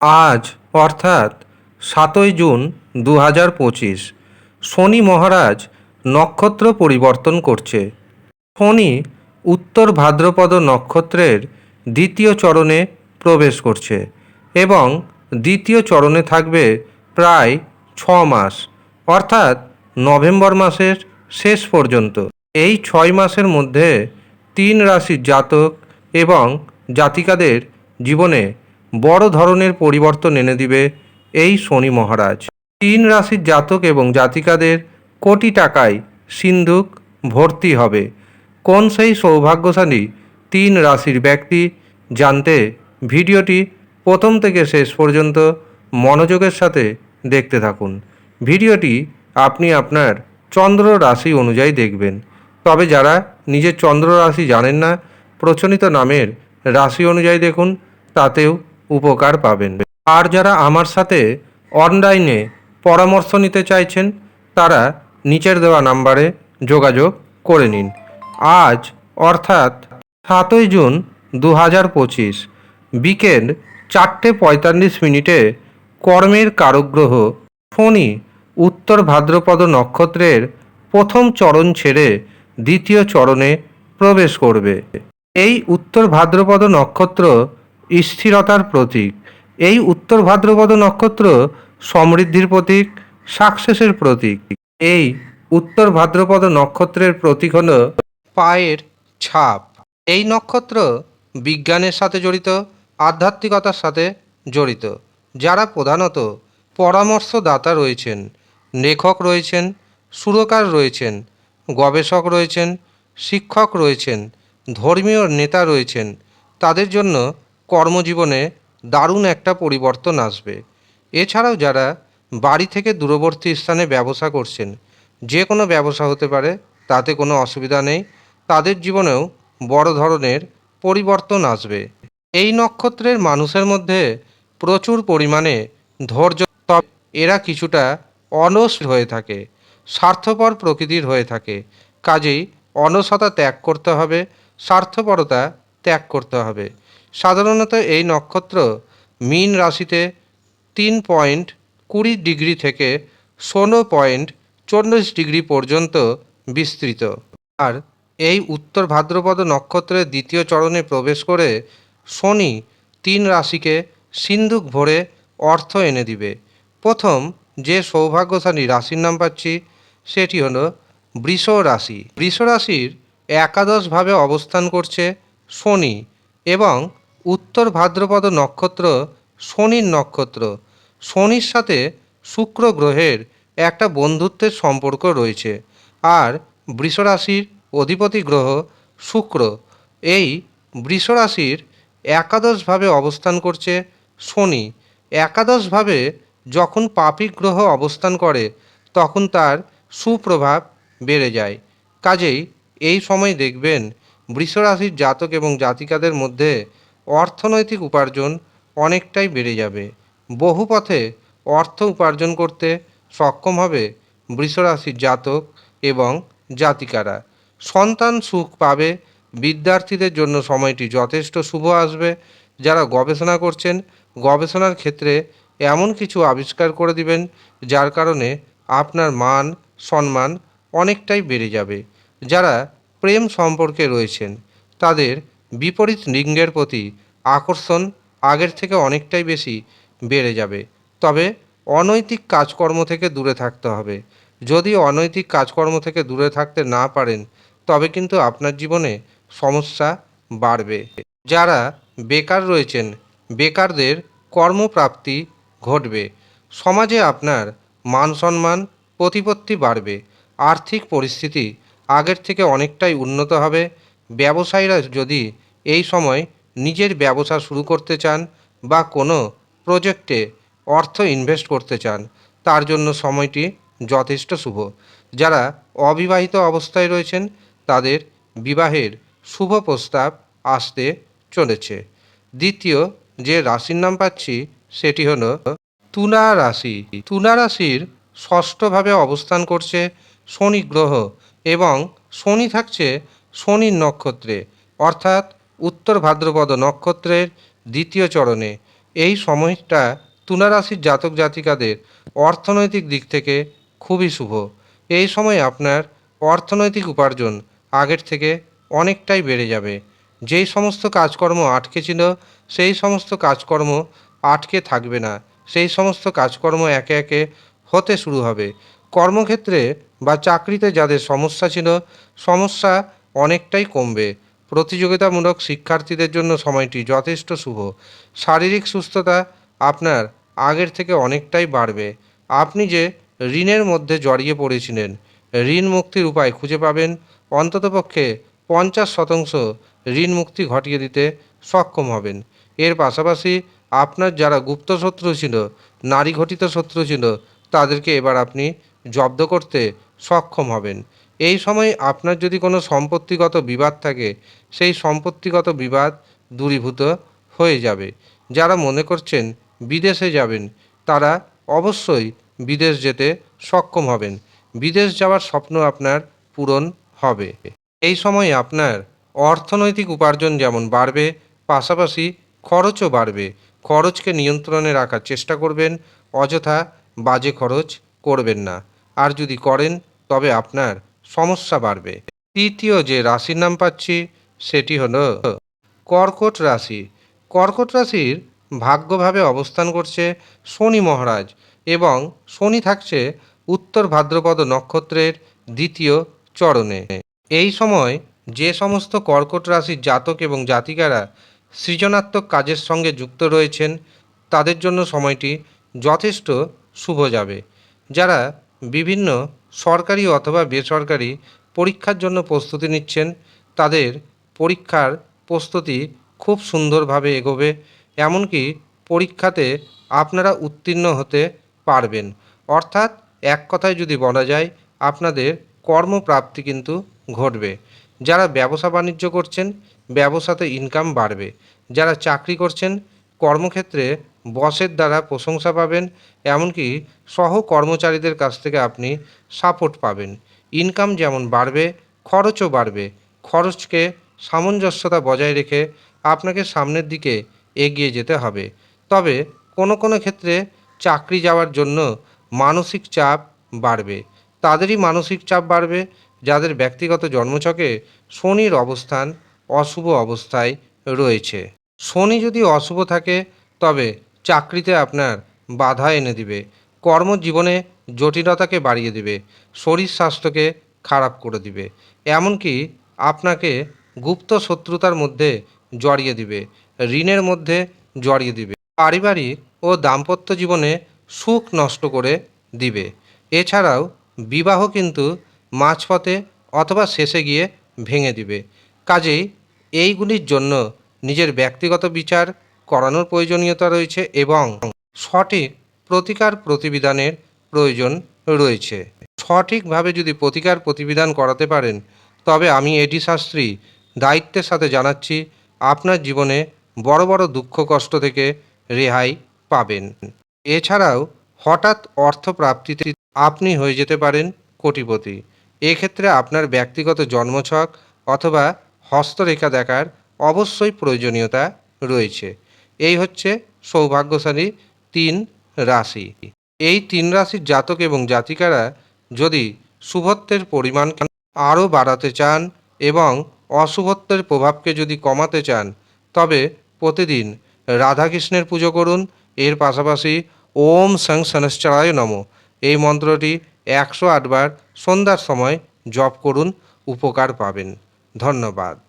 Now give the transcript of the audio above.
আজ, অর্থাৎ সাতই জুন দু হাজার পঁচিশ, শনি মহারাজ নক্ষত্র পরিবর্তন করছে। শনি উত্তর ভাদ্রপদ নক্ষত্রের দ্বিতীয় চরণে প্রবেশ করছে এবং দ্বিতীয় চরণে থাকবে প্রায় ছ মাস, অর্থাৎ নভেম্বর মাসের শেষ পর্যন্ত। এই ছয় মাসের মধ্যে তিন রাশির জাতক এবং জাতিকাদের জীবনে বড় ধরনের পরিবর্তন এনে দিবে এই শনি মহারাজ। তিন রাশির জাতক এবং জাতিকাদের কোটি টাকায় সিন্ধুক ভর্তি হবে। কোন সেই সৌভাগ্যশালী তিন রাশির ব্যক্তি জানতে ভিডিওটি প্রথম থেকে শেষ পর্যন্ত মনোযোগের সাথে দেখতে থাকুন। ভিডিওটি আপনি আপনার চন্দ্র রাশি অনুযায়ী দেখবেন। তবে যারা নিজের চন্দ্র রাশি জানেন না, প্রচলিত নামের রাশি অনুযায়ী দেখুন, তাতেও উপকার পাবেন। আর যারা আমার সাথে অনলাইনে পরামর্শ নিতে চাইছেন, তারা নিচের দেওয়া নাম্বারে যোগাযোগ করে নিন। আজ, অর্থাৎ সাতই জুন দু হাজার পঁচিশ, বিকেল চারটে পঁয়তাল্লিশ মিনিটে কর্মের কারগ্রহ শনি উত্তর ভাদ্রপদ নক্ষত্রের প্রথম চরণ ছেড়ে দ্বিতীয় চরণে প্রবেশ করবে। এই উত্তর ভাদ্রপদ নক্ষত্র স্থিরতার প্রতীক। এই উত্তর ভাদ্রপদ নক্ষত্র সমৃদ্ধির প্রতীক, সাকসেসের প্রতীক। এই উত্তর ভাদ্রপদ নক্ষত্রের প্রতীক হল পায়ের ছাপ। এই নক্ষত্র বিজ্ঞানের সাথে জড়িত, আধ্যাত্মিকতার সাথে জড়িত। যারা প্রধানত পরামর্শদাতা রয়েছেন, লেখক রয়েছেন, সুরকার রয়েছেন, গবেষক রয়েছেন, শিক্ষক রয়েছেন, ধর্মীয় নেতা রয়েছেন, তাদের জন্য কর্মজীবনে দারুণ একটা পরিবর্তন আসবে। এছাড়াও যারা বাড়ি থেকে দূরবর্তী স্থানে ব্যবসা করছেন, যে কোনো ব্যবসা হতে পারে, তাতে কোনো অসুবিধা নেই। তাদের জীবনেও বড় ধরনের পরিবর্তন আসবে। এই নক্ষত্রের মানুষের মধ্যে প্রচুর পরিমাণে ধৈর্য এরা কিছুটা অলস হয়ে থাকে, স্বার্থপর প্রকৃতির হয়ে থাকে। কাজেই অলসতা ত্যাগ করতে হবে, স্বার্থপরতা ত্যাগ করতে হবে। সাধারণত এই নক্ষত্র মীন রাশিতে তিন পয়েন্ট কুড়ি ডিগ্রি থেকে ষোলো পয়েন্ট চল্লিশ ডিগ্রি পর্যন্ত বিস্তৃত। আর এই উত্তর ভাদ্রপদ নক্ষত্রের দ্বিতীয় চরণে প্রবেশ করে শনি তিন রাশিকে সিন্ধুক ভরে অর্থ এনে দিবে। প্রথম যে সৌভাগ্যশালী রাশির নাম পাচ্ছি, সেটি হলো বৃষ রাশি। বৃষ রাশির একাদশভাবে অবস্থান করছে শনি এবং উত্তর ভাদ্রপদ নক্ষত্র, শনির নক্ষত্র। শনির সাথে শুক্র গ্রহের একটা বন্ধুত্বের সম্পর্ক রয়েছে। আর বৃষ রাশির অধিপতি গ্রহ শুক্র। এই বৃষ রাশির একাদশভাবে অবস্থান করছে শনি। একাদশভাবে যখন পাপী গ্রহ অবস্থান করে, তখন তার সুপ্রভাব বেড়ে যায়। কাজেই এই সময় দেখবেন বৃষরাশির জাতক এবং জাতিকাদের মধ্যে অর্থনৈতিক উপার্জন অনেকটাই বেড়ে যাবে। বহু পথে অর্থ উপার্জন করতে সক্ষম হবে বৃষরাশির জাতক এবং জাতিকারা। সন্তান সুখ পাবে, বিদ্যার্থীদের জন্য সময়টি যথেষ্ট শুভ আসবে। যারা গবেষণা করছেন, গবেষণার ক্ষেত্রে এমন কিছু আবিষ্কার করে দিবেন, যার কারণে আপনার মান, সম্মান অনেকটাই বেড়ে যাবে। যারা প্রেম সম্পর্কে রয়েছেন, তাদের বিপরীত লিঙ্গের প্রতি আকর্ষণ আগের থেকে অনেকটাই বেশি বেড়ে যাবে। তবে অনৈতিক কাজকর্ম থেকে দূরে থাকতে হবে। যদি অনৈতিক কাজকর্ম থেকে দূরে থাকতে না পারেন, তবে কিন্তু আপনার জীবনে সমস্যা বাড়বে। যারা বেকার রয়েছেন, বেকারদের কর্মপ্রাপ্তি ঘটবে। সমাজে আপনার মান সম্মান প্রতিপত্তি বাড়বে। আর্থিক পরিস্থিতি আগের থেকে অনেকটাই উন্নত হবে। ব্যবসায়ীরা যদি এই সময় নিজের ব্যবসা শুরু করতে চান বা কোনো প্রজেক্টে অর্থ ইনভেস্ট করতে চান, তার জন্য সময়টি যথেষ্ট শুভ। যারা অবিবাহিত অবস্থায় রয়েছেন, তাদের বিবাহের শুভ প্রস্তাব আসতে চলেছে। দ্বিতীয় যে রাশির নাম পাচ্ছি, সেটি হল তুলা রাশি। তুলা রাশির ষষ্ঠভাবে অবস্থান করছে শনি গ্রহ এবং শনি থাকছে শনির নক্ষত্রে, অর্থাৎ উত্তর ভাদ্রপদ নক্ষত্রের দ্বিতীয় চরণে। এই সময়টা তুলা রাশির জাতক জাতিকাদের অর্থনৈতিক দিক থেকে খুবই শুভ। এই সময় আপনার অর্থনৈতিক উপার্জন আগের থেকে অনেকটাই বেড়ে যাবে। যেই সমস্ত কাজকর্ম আটকে ছিল, সেই সমস্ত কাজকর্ম আটকে থাকবে না। সেই সমস্ত কাজকর্ম একে একে হতে শুরু হবে। কর্মক্ষেত্রে বা চাকরিতে যাদের সমস্যা ছিল, সমস্যা অনেকটাই কমবে। প্রতিযোগিতামূলক শিক্ষার্থীদের জন্য সময়টি যথেষ্ট শুভ। শারীরিক সুস্থতা আপনার আগের থেকে অনেকটাই বাড়বে। আপনি যে ঋণের মধ্যে জড়িয়ে পড়েছিলেন, ঋণ মুক্তির উপায় খুঁজে পাবেন। অন্ততপক্ষে পঞ্চাশ শতাংশ ঋণ মুক্তি ঘটিয়ে দিতে সক্ষম হবেন। এর পাশাপাশি আপনার যারা গুপ্ত শত্রু ছিল, নারী ঘটিত শত্রু ছিল, তাদেরকে এবার আপনি জব্দ করতে সক্ষম হবেন। এই সময় আপনার যদি কোনো সম্পত্তিগত বিবাদ থাকে, সেই সম্পত্তিগত বিবাদ দূরীভূত হয়ে যাবে। যারা মনে করছেন বিদেশে যাবেন, তারা অবশ্যই বিদেশ যেতে সক্ষম হবেন। বিদেশ যাওয়ার স্বপ্ন আপনার পূরণ হবে। এই সময় আপনার অর্থনৈতিক উপার্জন যেমন বাড়বে, পাশাপাশি খরচও বাড়বে। খরচকে নিয়ন্ত্রণে রাখার চেষ্টা করবেন, অযথা বাজে খরচ করবেন না। আর যদি করেন, তবে আপনার সমস্যা বাড়বে। তৃতীয় যে রাশির নাম পাচ্ছি, সেটি হলো কর্কট রাশি। কর্কট রাশির ভাগ্যভাবে অবস্থান করছে শনি মহারাজ এবং শনি থাকছে উত্তর ভাদ্রপদ নক্ষত্রের দ্বিতীয় চরণে। এই সময় যে সমস্ত কর্কট রাশির জাতক এবং জাতিকারা সৃজনাত্মক কাজের সঙ্গে যুক্ত রয়েছেন, তাদের জন্য সময়টি যথেষ্ট শুভ যাবে। যারা বিভিন্ন সরকারি অথবা বেসরকারি পরীক্ষার জন্য প্রস্তুতি নিচ্ছেন। তাদের পরীক্ষার প্রস্তুতি খুব সুন্দরভাবে এগোবে, এমনকি পরীক্ষাতে আপনারা উত্তীর্ণ হতে পারবেন। অর্থাৎ এক কথায় যদি বলা যায়, আপনাদের কর্মপ্রাপ্তি কিন্তু ঘটবে। যারা ব্যবসা বাণিজ্য করছেন, ব্যবসাতে ইনকাম বাড়বে। যারা চাকরি করছেন, কর্মক্ষেত্রে বসের দ্বারা প্রশংসা পাবেন, এমনকি সহ কর্মচারীদের কাছ থেকে আপনি সাপোর্ট পাবেন। ইনকাম যেমন বাড়বে, খরচও বাড়বে। খরচকে সামঞ্জস্যতা বজায় রেখে আপনাকে সামনের দিকে এগিয়ে যেতে হবে। তবে কোনো কোনো ক্ষেত্রে চাকরি যাওয়ার জন্য মানসিক চাপ বাড়বে। তাদেরই মানসিক চাপ বাড়বে, যাদের ব্যক্তিগত জন্মছকে শনির অবস্থান অশুভ অবস্থায় রয়েছে। শনি যদি অশুভ থাকে, তবে চাকরিতে আপনার বাধা এনে দিবে। কর্মজীবনে জটিলতাকে বাড়িয়ে দিবে। শরীর স্বাস্থ্যকে খারাপ করে দিবে। এমনকি আপনাকে গুপ্ত শত্রুতার মধ্যে জড়িয়ে দিবে। ঋণের মধ্যে জড়িয়ে দিবে। পারিবারিক ও দাম্পত্য জীবনে সুখ নষ্ট করে দিবে। এছাড়াও বিবাহ কিন্তু মাঝপথে অথবা শেষে গিয়ে ভেঙে দিবে। কাজেই এইগুলির জন্য নিজের ব্যক্তিগত বিচার করানোর প্রয়োজনীয়তা রয়েছে এবং সঠিক প্রতিকার প্রতিবিধানের প্রয়োজন রয়েছে। সঠিকভাবে যদি প্রতিকার প্রতিবিধান করাতে পারেন, তবে আমি এটি শাস্ত্রী দায়িত্বের সাথে জানাচ্ছি, আপনার জীবনে বড় বড় দুঃখ কষ্ট থেকে রেহাই পাবেন। এছাড়াও হঠাৎ অর্থপ্রাপ্তিতে আপনি হয়ে যেতে পারেন কোটিপতি। এক্ষেত্রে আপনার ব্যক্তিগত জন্মছক অথবা হস্তরেখা দেখার অবশ্যই প্রয়োজনীয়তা রয়েছে। এই হচ্ছে সৌভাগ্যশালী তিন রাশি। এই তিন রাশির জাতক এবং জাতিকারা যদি শুভত্বের পরিমাণ আরও বাড়াতে চান এবং অশুভত্বের প্রভাবকে যদি কমাতে চান, তবে প্রতিদিন রাধাকৃষ্ণের পুজো করুন। এর পাশাপাশি ওম সং শনশ্চরায় নম। এই মন্ত্রটি একশো আটবার সন্ধ্যার সময় জপ করুন, উপকার পাবেন। ধন্যবাদ।